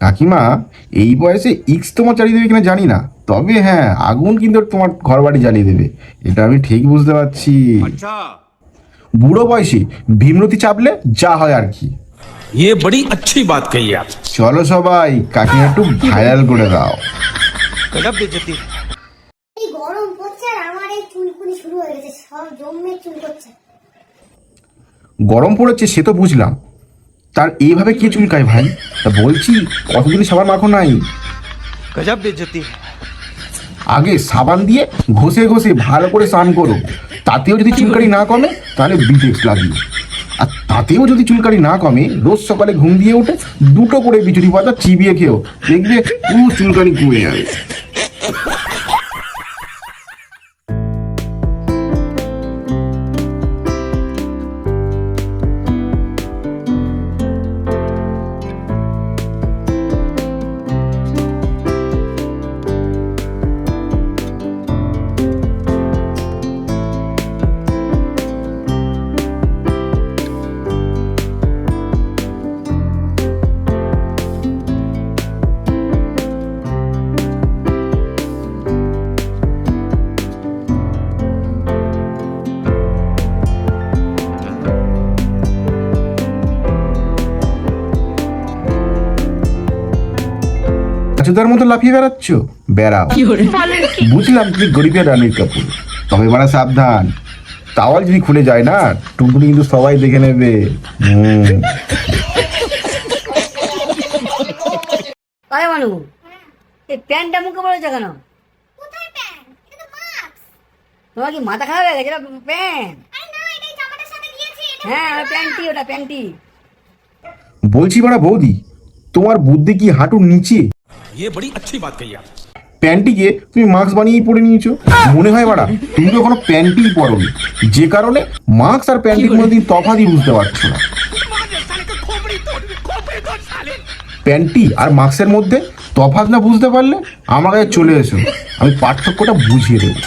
কাকিমা এই বয়সে ইক্স তোমার চালিয়ে দেবে কিনা জানি না তবে হ্যাঁ আগুন কিন্তু তোমার ঘর বাড়ি জ্বালিয়ে দেবে এটা আমি ঠিক বুঝতে পারছি বুড়ো বয়সে ভীমরতি চাপলে যা হয় আর কি ये बड़ी अच्छी बात कही आप চলো সবাই কাকিমা একটু ভাইরাল করে দাও गजब बेइज्जती এই গরম পড়ছে আর আমার এই চুলকুনি শুরু হয়ে গেছে সব জমে চুল করছে গরম পড়েছে সে তো বুঝলাম তার এইভাবে কে চুলকায় ভাই? তা বলছি কতগুলি সাবান মাখো নাই? আগে সাবান দিয়ে ঘষে ঘষে ভালো করে স্নান করো। তাতেও যদি চুলকারি না কমে তাহলে বিটেক্স লাগি আর তাতেও যদি চুলকারি না কমে রোজ সকালে ঘুম দিয়ে উঠে দুটো করে বিচুরি পাতা চিবিয়ে খেয়েও দেখবে পুরো চুলকারি কমে যাবে বাচ্চাদের মতো লাফিয়ে বেড়াচ্ছ? বেড়াও। বুঝলাম তুমি গরিবের রানীর কাপুর তবে বাড়া সাবধান। তাওয়াল যদি খুলে যায় না টুনটুনি কিন্তু সবাই দেখে নেবে। আরে মানু এই প্যান্টটা মুখে পড়েছে কেন? কোথায় প্যান্ট? এটা তো মাস্ক। তোমার কি মাথা খারাপ হয়ে গেছে? প্যান্ট। আরে না এটাই জামাটার সাথে দিয়েছি এটা হ্যাঁ প্যান্টি। ওটা প্যান্টি বলছি বাড়া বৌদি তোমার বুদ্ধি কি হাঁটুর নিচে? ये बड़ी अच्छी बात कही आप প্যান্টিকে তুমি মাস্ক বানিয়েই পরে নিয়েছো মনে হয় বাড়া তুমি তো কোনো প্যান্টই পরোনি যে কারণে মাস্ক আর প্যান্টির মধ্যে তফাতই বুঝতে পারছো না প্যান্টি আর মাস্কের মধ্যে তফাৎ না বুঝতে পারলে আমার কাছে চলে এসো আমি পার্থক্যটা বুঝিয়ে দেবো